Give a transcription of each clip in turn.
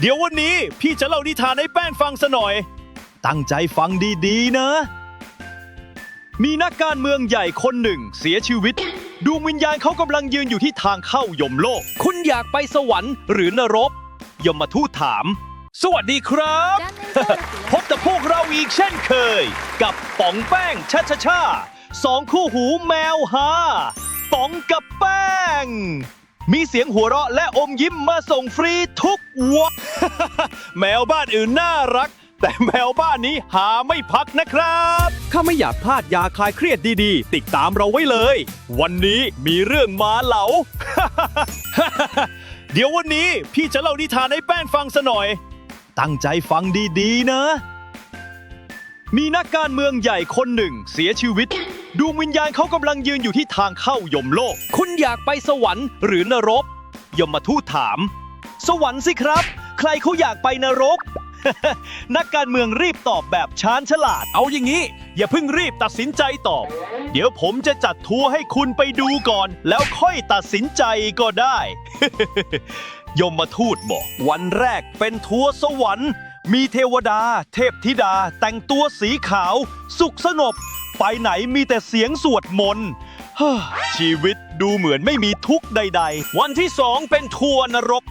เดี๋ยววันนี้พี่จะเล่านิทานให้แป้งฟังซะหน่อย ตั้งใจฟังดีๆนะ มีนักการเมืองใหญ่คนหนึ่งเสียชีวิต ดวงวิญญาณเขากำลังยืนอยู่ที่ทางเข้ายมโลก คุณอยากไปสวรรค์หรือนรก ยมทูตถาม สวัสดีครับ พบกับพวกเราอีกเช่นเคย กับป๋องแป้งชาชาชาสองคู่หูแมวฮาป๋องกับแป้ง มีเสียงหัวเราะและอมยิ้มมาส่งฟรีทุกวัน แมวบ้านอื่นน่ารัก แต่แมวบ้านนี้หาไม่พักนะครับ ถ้าไม่อยากพลาดยาคลายเครียดดีๆ ติดตามเราไว้เลย วันนี้มีเรื่องมาเหลา เดี๋ยววันนี้พี่จะเล่านิทานให้แป้งฟังซะหน่อย ตั้งใจฟังดีๆนะ มีนักการเมืองใหญ่คนหนึ่งเสียชีวิต ดวงวิญญาณเขากำลังยืนอยู่ที่ทางเข้ายมโลก คุณอยากไปสวรรค์หรือนรก ยมทูตถาม สวรรค์สิครับ ใครเขาอยากไปนรก นักการเมืองรีบตอบแบบชาญฉลาด เอาอย่างนี้ อย่าเพิ่งรีบตัดสินใจตอบ เดี๋ยวผมจะจัดทัวร์ให้คุณไปดูก่อน แล้วค่อยตัดสินใจก็ได้ ยมทูตบอก วันแรกเป็นทัวร์สวรรค์ มีเทวดา เทพธิดา แต่งตัวสีขาว สุขสงบ ไปไหนมีแต่เสียงสวดมนต์ชีวิตดูเหมือนไม่มีทุกข์ใด ๆ วันที่สองเป็นทัวร์นรก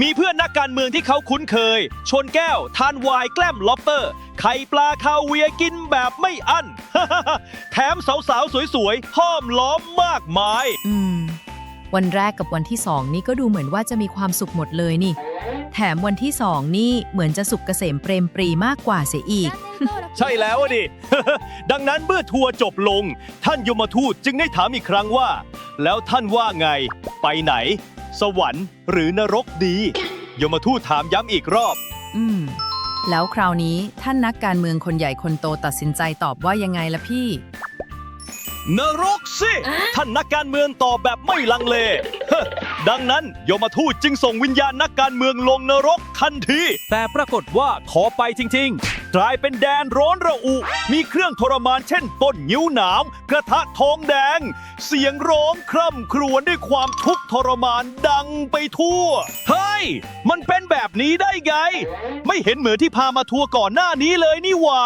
มีเพื่อนนักการเมืองที่เขาคุ้นเคย ชนแก้ว ทานไวน์แกล้มล็อบเตอร์ ไข่ปลาคาเวียกินแบบไม่อั้น แถมสาวๆ สวยๆห้อมล้อมมากมายอืม วันแรกกับวันที่สองนี่ก็ดูเหมือนว่าจะมีความสุขหมดเลยนี่ แถมวันที่สองนี่เหมือนจะสุขเกษมเปรมปรีมากกว่าเสียอีก ใช่แล้วอะดิ ดังนั้นเมื่อทัวร์จบลง ท่านยมทูตจึงได้ถามอีกครั้งว่า แล้วท่านว่าไง ไปไหน สวรรค์หรือนรกดี ยมทูตถามย้ำอีกรอบ อืม แล้วคราวนี้ท่านนักการเมืองคนใหญ่คนโตตัดสินใจตอบว่ายังไงล่ะพี่ นรกสิ ท่านนักการเมืองตอบแบบไม่ลังเลเฮ้อดังนั้นยมทูตจึงส่งวิญญาณนักการเมืองลงนรกทันที แต่ปรากฏว่าขอไปจริง ๆ กลายเป็นแดนร้อนระอุ มีเครื่องทรมานเช่นต้นนิ้วหนาม กระทะทองแดง เสียงร้องคร่ำครวญด้วยความทุกข์ทรมานดังไปทั่ว เฮ้ย มันเป็นแบบนี้ได้ไง ไม่เห็นเหมือนที่พามาทัวร์ก่อนหน้านี้เลยนี่หว่า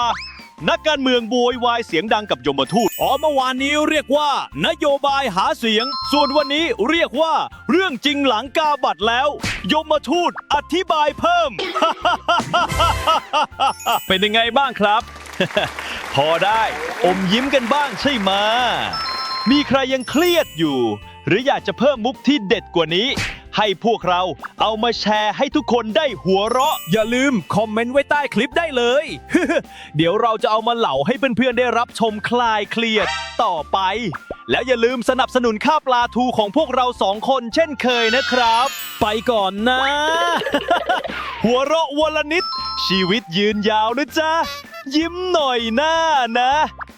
นักการเมืองโวยวายเสียงดังกับยมทูตอ๋อเมื่อวานนี้เรียกว่า นโยบายหาเสียง ส่วนวันนี้เรียกว่า เรื่องจริงหลังกาบัตรแล้ว ยมทูตอธิบายเพิ่ม เป็นยังไงบ้างครับ พอได้ อมยิ้มกันบ้างใช่ไหมมีใครยังเครียดอยู่ หรืออยากจะเพิ่มมุกที่เด็ดกว่านี้ ให้พวกเราเอามาแชร์ให้ทุกคนได้หัวเราะ อย่าลืมคอมเมนต์ไว้ใต้คลิปได้เลย เดี๋ยวเราจะเอามาเหล่าให้เพื่อนๆได้รับชมคลายเครียดต่อไป แล้วอย่าลืมสนับสนุนค่าปลาทูของพวกเราสองคนเช่นเคยนะครับ ไปก่อนนะ หัวเราะวันละนิด ชีวิตยืนยาวนะจ๊ะ ยิ้มหน่อยหน้านะ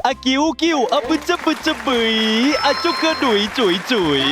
อะกิ้วกิ้วอะปึจจะปึจบึยอะจุกกระดุยจุยจุย